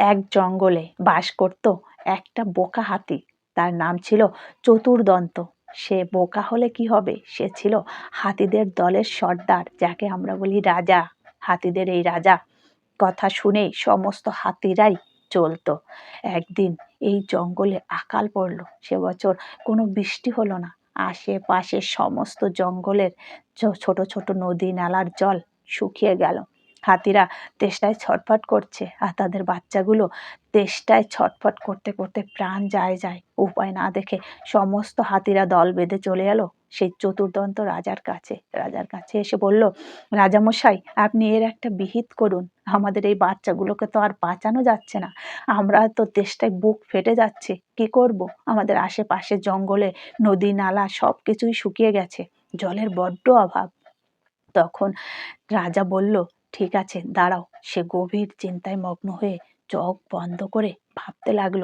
এক জঙ্গলে বাস করত একটা বোকা হাতি। তার নাম ছিল চতুর্দন্ত। সে বোকা হলে কি হবে? সে ছিল হাতিদের দলের সর্দার, যাকে আমরা বলি রাজা। হাতিদের এই রাজা কথা শুনেই সমস্ত হাতিরাই চলতো একদিন এই জঙ্গলে আকাল পড়ল। সে বছর কোনো বৃষ্টি হলো না। আশেপাশে সমস্ত জঙ্গলের ছোট ছোট নদী নালার জল শুকিয়ে গেল। হাতিরা তেষ্টায় ছটফট করছে আর তাদের বাচ্চাগুলো তেষ্টায় ছটফট করতে করতে প্রাণ যায় যায়। উপায় না দেখে সমস্ত হাতিরা দল বেঁধে চলে এলো সেই চতুর্দন্ত রাজার কাছে। রাজার কাছে এসে বলল, রাজামশাই, আপনি এর একটা বিহিত করুন। আমাদের এই বাচ্চাগুলোকে তো আর বাঁচানো যাচ্ছে না। আমরা তো তেষ্টায় বুক ফেটে যাচ্ছে। কি করব? আমাদের আশেপাশে জঙ্গলে নদী নালা সব কিছুই শুকিয়ে গেছে। জলের বড্ড অভাব। তখন রাজা বলল ঠিক আছে, দাঁড়াও। সে গভীর চিন্তায় মগ্ন হয়ে চোখ বন্ধ করে ভাবতে লাগল,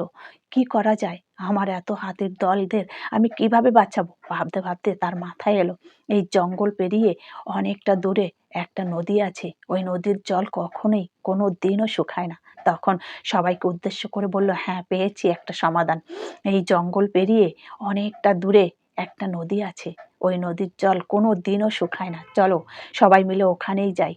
কি করা যায়? আমার এত হাতের দলদের আমি কীভাবে বাঁচাবো? ভাবতে ভাবতে তার মাথায় এলো, এই জঙ্গল পেরিয়ে অনেকটা দূরে একটা নদী আছে। ওই নদীর জল কখনোই কোনো দিনও শুকায় না। তখন সবাইকে উদ্দেশ্য করে বলল হ্যাঁ পেয়েছি একটা সমাধান। এই জঙ্গল পেরিয়ে অনেকটা দূরে একটা নদী আছে। ওই নদীর জল কোনো দিনও শুকায় না। চলো, সবাই মিলে ওখানেই যাই।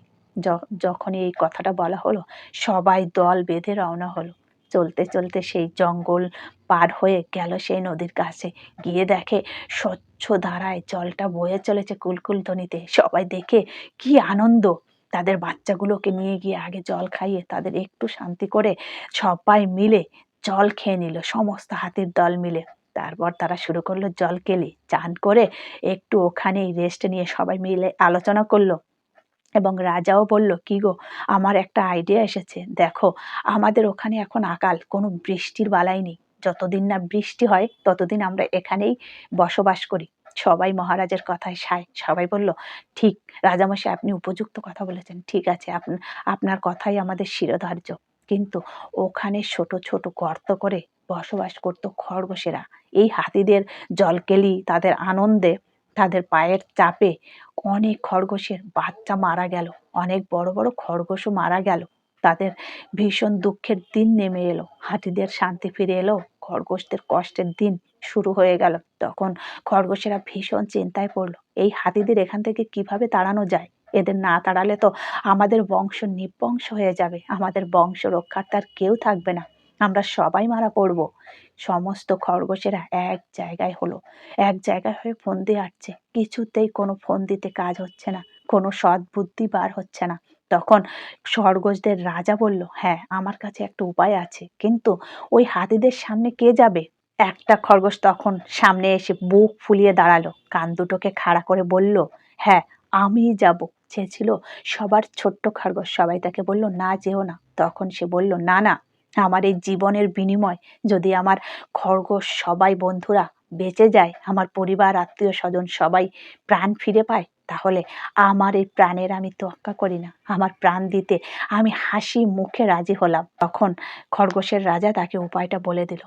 যখনই এই কথাটা বলা হলো, সবাই দল বেঁধে রওনা হলো। চলতে চলতে সেই জঙ্গল পার হয়ে গেল সেই নদীর কাছে। গিয়ে দেখে স্বচ্ছ ধারায় জলটা বয়ে চলেছে কুলকুল ধ্বনিতে। সবাই দেখে কি আনন্দ! তাদের বাচ্চাগুলোকে নিয়ে গিয়ে আগে জল খাইয়ে, তাদের একটু শান্তি করে সবাই মিলে জল খেয়ে নিল, সমস্ত হাতির দল মিলে। তারপর তারা শুরু করল জল কেলি। চান করে একটু ওখানেই রেস্ট নিয়ে সবাই মিলে আলোচনা করল। এবং রাজাও বলল, কি গো, আমার একটা আইডিয়া এসেছে। দেখো, আমাদের ওখানে এখন আকাল, কোনো বৃষ্টির বালাই নেই। যতদিন না বৃষ্টি হয়, ততদিন আমরা এখানেই বসবাস করি। সবাই মহারাজের কথায় সায়। সবাই বলল, ঠিক, রাজামশাই, আপনি উপযুক্ত কথা বলেছেন। ঠিক আছে আপন- আপনার কথাই আমাদের শিরোধার্য। কিন্তু ওখানে ছোট ছোট গর্ত করে বসবাস করত খরগোশেরা। এই হাতিদের জলকেলি, তাদের আনন্দে তাদের পায়ের চাপে অনেক খরগোশের বাচ্চা মারা গেল। অনেক বড় বড় খরগোশও মারা গেল। তাদের ভীষণ দুঃখের দিন নেমে এলো। হাতিদের শান্তি ফিরে এলো। খরগোশদের কষ্টের দিন শুরু হয়ে গেল। তখন খরগোশেরা ভীষণ চিন্তায় পড়ল, এই হাতিদের এখান থেকে কীভাবে তাড়ানো যায়? এদের না তাড়ালে তো আমাদের বংশ নিবংশ হয়ে যাবে। আমাদের বংশ রক্ষার্থে আর কেউ থাকবে না। আমরা সবাই মারা পড়ব। সমস্ত খরগোশেরা এক জায়গায় হলো। এক জায়গায় হয়ে ফন্দি আটছে। কিছুতেই কোনো ফন্দিতে কাজ হচ্ছে না। কোনো সৎ বুদ্ধি বার হচ্ছে না। তখন খরগোশদের রাজা বলল হ্যাঁ আমার কাছে একটা উপায় আছে। কিন্তু ওই হাতিদের সামনে কে যাবে? একটা খরগোশ তখন সামনে এসে বুক ফুলিয়ে দাঁড়াল। কান দুটোকে খাড়া করে বলল হ্যাঁ আমি যাব। সে ছিল সবার ছোট্ট খরগোশ। সবাই তাকে বলল, না, যেও না। তখন সে বলল, না না আমার এই জীবনের বিনিময় যদি আমার খরগোশ সবাই বন্ধুরা বেঁচে যায়, আমার পরিবার, আত্মীয় স্বজন সবাই প্রাণ ফিরে পায়, তাহলে আমার এই প্রাণের আমি তোয়াক্কা করি না। আমার প্রাণ দিতে আমি হাসি মুখে রাজি হলাম। তখন খরগোশের রাজা তাকে উপায়টা বলে দিল।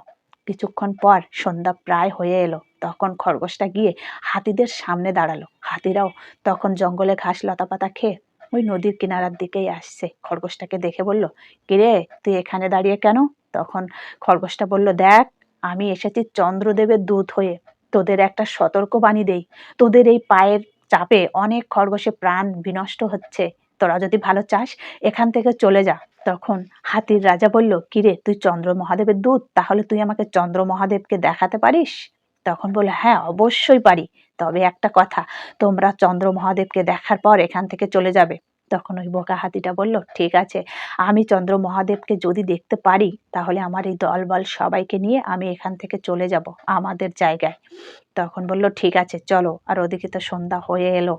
কিছুক্ষণ পর সন্ধ্যা প্রায় হয়ে এলো। তখন খরগোশটা গিয়ে হাতিদের সামনে দাঁড়াল। হাতিরাও তখন জঙ্গলে ঘাস লতা পাতা খেয়ে ওই নদীর কিনারার দিকেই আসছে। খরগোশটাকে দেখে বলল, কিরে, তুই এখানে দাঁড়িয়ে কেন? তখন খরগোশটা বলল, দেখ, আমি এসেছি চন্দ্রদেবের দূত হয়ে। তোদের একটা সতর্ক বাণী দেই। তোদের এই পায়ের চাপে অনেক খরগোশে প্রাণ বিনষ্ট হচ্ছে। তোরা যদি ভালো চাস, এখান থেকে চলে যা। তখন হাতির রাজা বলল, কিরে, তুই চন্দ্র মহাদেবের দূত? তাহলে তুই আমাকে চন্দ্র মহাদেবকে দেখাতে পারিস? তখন বলল হ্যাঁ অবশ্যই পারি। তবে একটা কথা তোমরা চন্দ্র মহাদেবকে দেখার পর এখান থেকে চলে যাবে। তখন ওই বোকা হাতিটা বলল, ঠিক আছে, আমি চন্দ্র মহাদেবকে যদি দেখতে পারি, তাহলে আমার এই দলবল সবাইকে নিয়ে আমি এখান থেকে চলে যাব, আমাদের জায়গায়। তখন বলল, ঠিক আছে, চলো। আর ওদিকে তো সন্ধ্যা হয়ে এলো,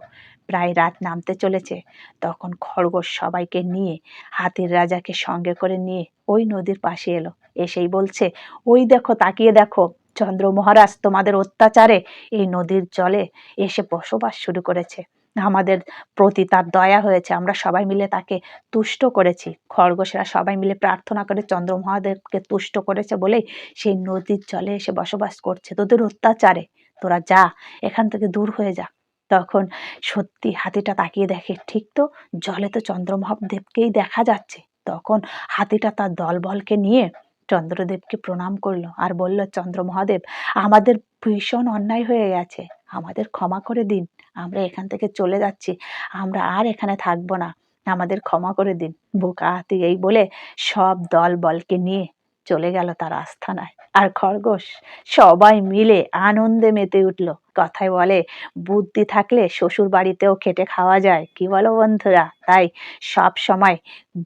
প্রায় রাত নামতে চলেছে। তখন খরগোশ সবাইকে নিয়ে, হাতির রাজাকে সঙ্গে করে নিয়ে ওই নদীর পাশে এলো। এসেই বলছে, ওই দেখো, তাকিয়ে দেখো চন্দ্র মহারাজ তোমাদের অত্যাচারে এই নদীর জলে এসে বসবাস শুরু করেছে। আমাদের প্রতি তার দয়া হয়েছে, আমরা সবাই মিলে তাকে তুষ্ট করেছি। খরগোশেরা সবাই মিলে প্রার্থনা করে চন্দ্র মহাদেবকে তুষ্ট করেছে বলেই সেই নদীর জলে এসে বসবাস করছে। তোদের অত্যাচারে, তোরা যা, এখান থেকে দূর হয়ে যা। তখন সত্যি হাতিটা তাকিয়ে দেখে, ঠিক তো, জলে তো চন্দ্র মহাদেবকেই দেখা যাচ্ছে। তখন হাতিটা তার দলবলকে নিয়ে চন্দ্রদেবকে প্রণাম করল আর বলল, চন্দ্র মহাদেব, আমাদের ভীষণ অন্যায় হয়ে গেছে। আমাদের ক্ষমা করে দিন। আমরা এখান থেকে চলে যাচ্ছি। আমরা আর এখানে থাকব না। আমাদের ক্ষমা করে দিন। বোকা হাতি এই বলে সব দল বলকে নিয়ে চলে গেল তার আস্থানায়। আর খরগোশ সবাই মিলে আনন্দে মেতে উঠল। কথায় বলে, বুদ্ধি থাকলে শ্বশুর বাড়িতেও খেটে খাওয়া যায়, কি বলো বন্ধুরা? তাই সব সময়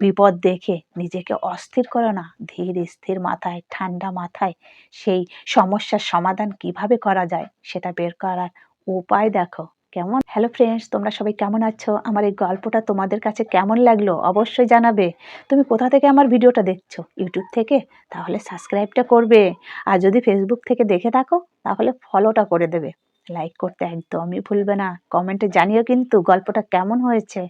বিপদ দেখে নিজেকে অস্থির করো না। ধীর স্থির মাথায়, ঠান্ডা মাথায় সেই সমস্যার সমাধান কীভাবে করা যায় সেটা বের করার উপায় দেখো। কেমন? হ্যালো ফ্রেন্ডস তোমরা সবাই কেমন আছো? আমার এই গল্পটা তোমাদের কাছে কেমন লাগল অবশ্যই জানাবে। তুমি কোথা থেকে আমার ভিডিওটা দেখছ? ইউটিউব থেকে? তাহলে সাবস্ক্রাইবটা করবে। আর যদি ফেসবুক থেকে দেখে থাকো, তাহলে ফলোটা করে দেবে। লাইক করতে একদমই ভুলবে না। কমেন্টে জানিও কিন্তু গল্পটা কেমন হয়েছে।